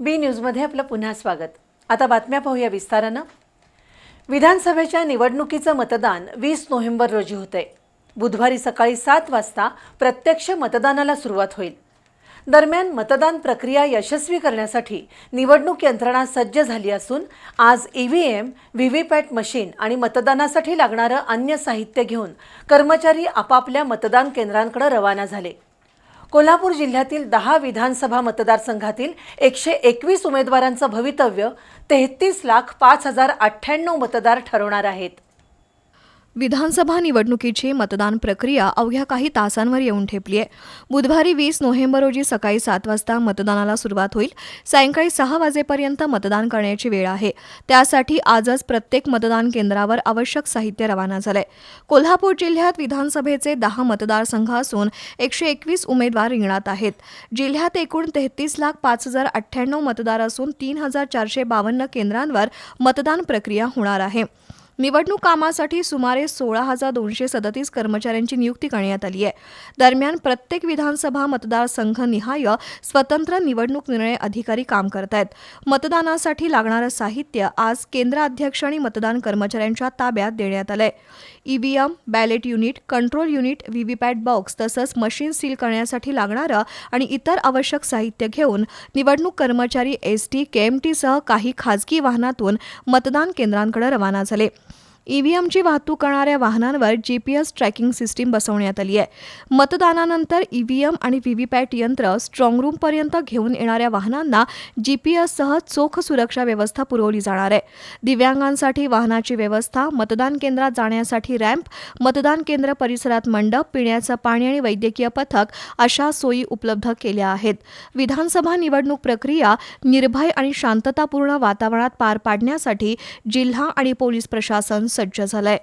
बी न्यूजमध्ये आपलं पुन्हा स्वागत. आता बातम्या पाहूया विस्तारानं. विधानसभेच्या निवडणुकीचं मतदान वीस नोव्हेंबर रोजी होतंय. बुधवारी सकाळी सात वाजता प्रत्यक्ष मतदानाला सुरुवात होईल. दरम्यान मतदान प्रक्रिया यशस्वी करण्यासाठी निवडणूक यंत्रणा सज्ज झाली असून आज ईव्हीएम व्हीव्हीपॅट मशीन आणि मतदानासाठी लागणारं अन्य साहित्य घेऊन कर्मचारी आपापल्या मतदान केंद्रांकडे रवाना झाले. कोल्हापूर जिल्ह्यातील दहा विधानसभा मतदारसंघातील एकशे एकवीस उमेदवारांचं भवितव्य तेहतीस लाख पाच हजार अठ्ठ्याण्णव मतदार ठरवणार आहेत. विधानसभा निवडणुकीची मतदान प्रक्रिया अवघ्या काही तासांवर येऊन ठेपली आहे. बुधवारी वीस नोव्हेंबर रोजी सकाळी सात वाजता मतदानाला सुरुवात होईल. सायंकाळी सहा वाजेपर्यंत मतदान करण्याची वेळ आहे. त्यासाठी आजच प्रत्येक मतदान केंद्रावर आवश्यक साहित्य रवाना झालंय. कोल्हापूर जिल्ह्यात विधानसभेचे दहा मतदारसंघ असून एकशे एकवीस उमेदवार रिंगणात आहेत. जिल्ह्यात एकूण तेहतीस लाख पाच हजार अठ्ठ्याण्णव मतदार असून तीन हजार चारशे बावन्न केंद्रांवर मतदान प्रक्रिया होणार आहे. निवडणूक कामासाठी सुमारे सोळा हजार दोनशे सदतीस कर्मचाऱ्यांची नियुक्ती करण्यात आली आहे. दरम्यान प्रत्येक विधानसभा मतदारसंघ निहाय स्वतंत्र निवडणूक निर्णय अधिकारी काम करत आहेत मतदानासाठी लागणारं साहित्य आज केंद्राध्यक्ष आणि मतदान कर्मचाऱ्यांच्या ताब्यात देण्यात आलंय. EVM ballot unit control unit VVPAT box तसंच मशीन सील करण्यासाठी लागणारं आणि इतर आवश्यक साहित्य घेऊन निवडणूक कर्मचारी एस टी केएमटीसह काही खाजगी वाहनातून मतदान केंद्रांकडे रवाना झाले. ईव्हीएमची वाहतूक करणाऱ्या वाहनांवर जीपीएस ट्रॅकिंग सिस्टीम बसवण्यात आली आहे. मतदानानंतर ईव्हीएम आणि व्हीव्हीपॅट यंत्र स्ट्रॉंगरूमपर्यंत घेऊन येणाऱ्या वाहनांना जीपीएससह चोख सुरक्षा व्यवस्था पुरवली जाणार आहे. दिव्यांगांसाठी वाहनाची व्यवस्था मतदान केंद्रात जाण्यासाठी रॅम्प मतदान केंद्र परिसरात मंडप पिण्याचं पाणी आणि वैद्यकीय पथक अशा सोयी उपलब्ध केल्या आहेत. विधानसभा निवडणूक प्रक्रिया निर्भय आणि शांततापूर्ण वातावरणात पार पाडण्यासाठी जिल्हा आणि पोलीस प्रशासन सज्ज झालाय.